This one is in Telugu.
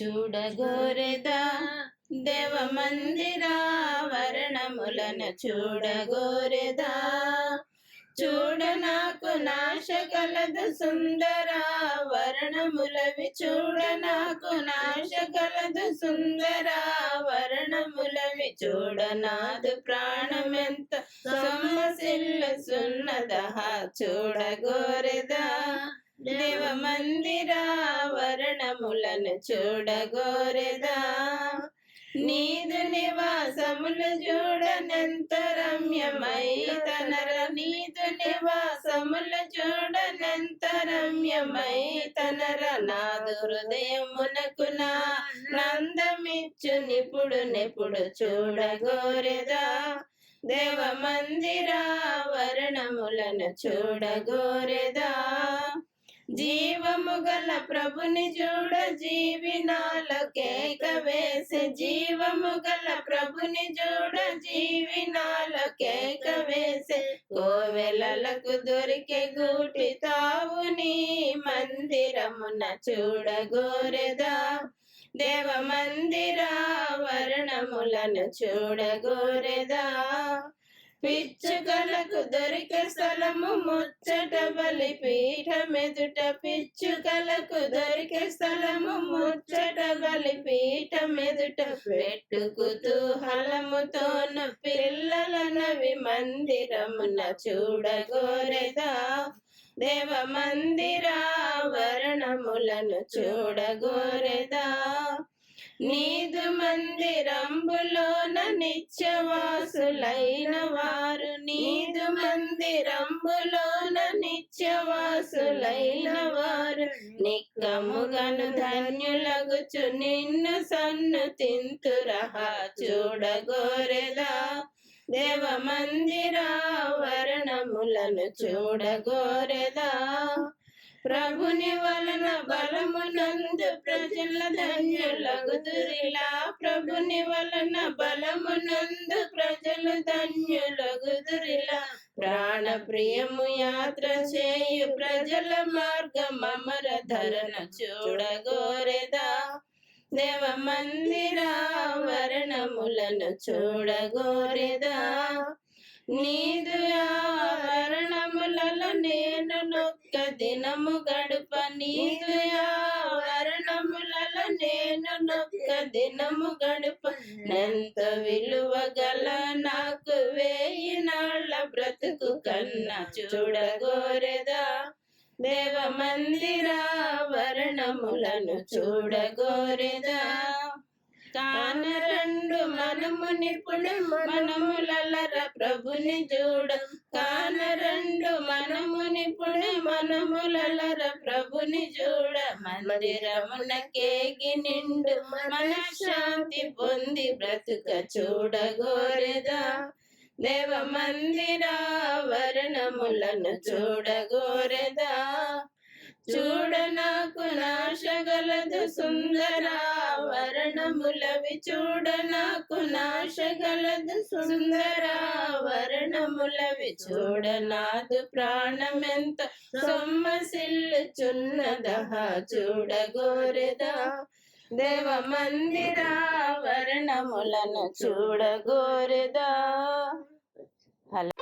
చూడగోరెదా దేవ మందిరావరణములను చూడగోరెదా. చూడ నాకు నాశ కలదు సుందర వర్ణములవి. చూడ నాకు నాశ కలదు సుందర వర్ణములవి. చూడ నాదు ప్రాణమెంత సొమ్మసిల్ల సున్నదహ. చూడగో మందిరావరణములను చూడగోరెదా. నీదు నివాసములు చూడనెంత రమ్యమై తనర నీదు నివాసములు చూడనెంత రమ్యమై తనర నాదు హృదయమునకు నా నందమిచ్చు నిపుడు నిపుడు చూడగోరెదా. దేవ మందిరావరణములను చూడగోరెదా. జీవము గల ప్రభుని చూడ జీవినాల కేక వేసి జీవము గల ప్రభుని చూడ జీవినాల కేక వేసి కోవెలలకు దొరికే గూటి తావుని మందిరమున చూడగోరెదా. దేవ మందిరా వర్ణములను చూడగోరెదా. పిచ్చుకలకు దొరికే స్థలము ముచ్చట బలి పీఠమెదుట పిచ్చుకలకు దొరికే స్థలము ముచ్చట బలి పీఠమెదుట పెట్టు కుతూహలముతోను పిల్లలనవి మందిరమున చూడగోరెదా. దేవ మందిరావరణములను చూడగోరెదా. నీదు మందిరంబులోన నిత్యవాసులైన వారు. నీదు మందిరంబులోన నిత్యవాసులైన వారు. నిక్కముగను ధన్యులగుచు నిన్ను సన్ను తింతురహా చూడగోరెదా దేవ మందిరావరణములను చూడగోరెదా ప్రభుని వలన బలమునందు ప్రజల ధన్యులగుదురిలా. ప్రభుని వలన బలమునందు ప్రజలు ధన్యులగుదురిలా. ప్రాణ ప్రియము యాత్ర చేయు ప్రజల మార్గం అమర ధరణ చూడగోరెదా. దేవ మందిరావరణములను చూడగోరెదా. నీదు నేను నొక్క దినము గడుప నీదు వరణములల నేను నొక్క దినము గడుప. నెంత విలువ గల నాకు వేయి నాళ్ళ బ్రతుకు కన్నా చూడగోరెదా? దేవ మందిరావరణములను చూడగోరెదా? కాన రెండు మనము నిపుణు మనములర ప్రభుని చూడ. కాన రెండు మనము ఇప్పుడు మనములర ప్రభుని చూడ మందిరమునకేగి నిండు మన శాంతి పొంది బ్రతుక చూడగోరెదా. దేవ మందిరావరణములను చూడగోరెదా. చూడ నాకు నాశగలదు సుందరావరణములవి చూడ నాకు నాశగలదు సుందరావరణములవి చూడ నాదు ప్రాణమెంత సొమ్మసిల్లుచున్నదహ. చూడగోరెదా దేవ మందిరావరణములను చూడగోరెదా హలో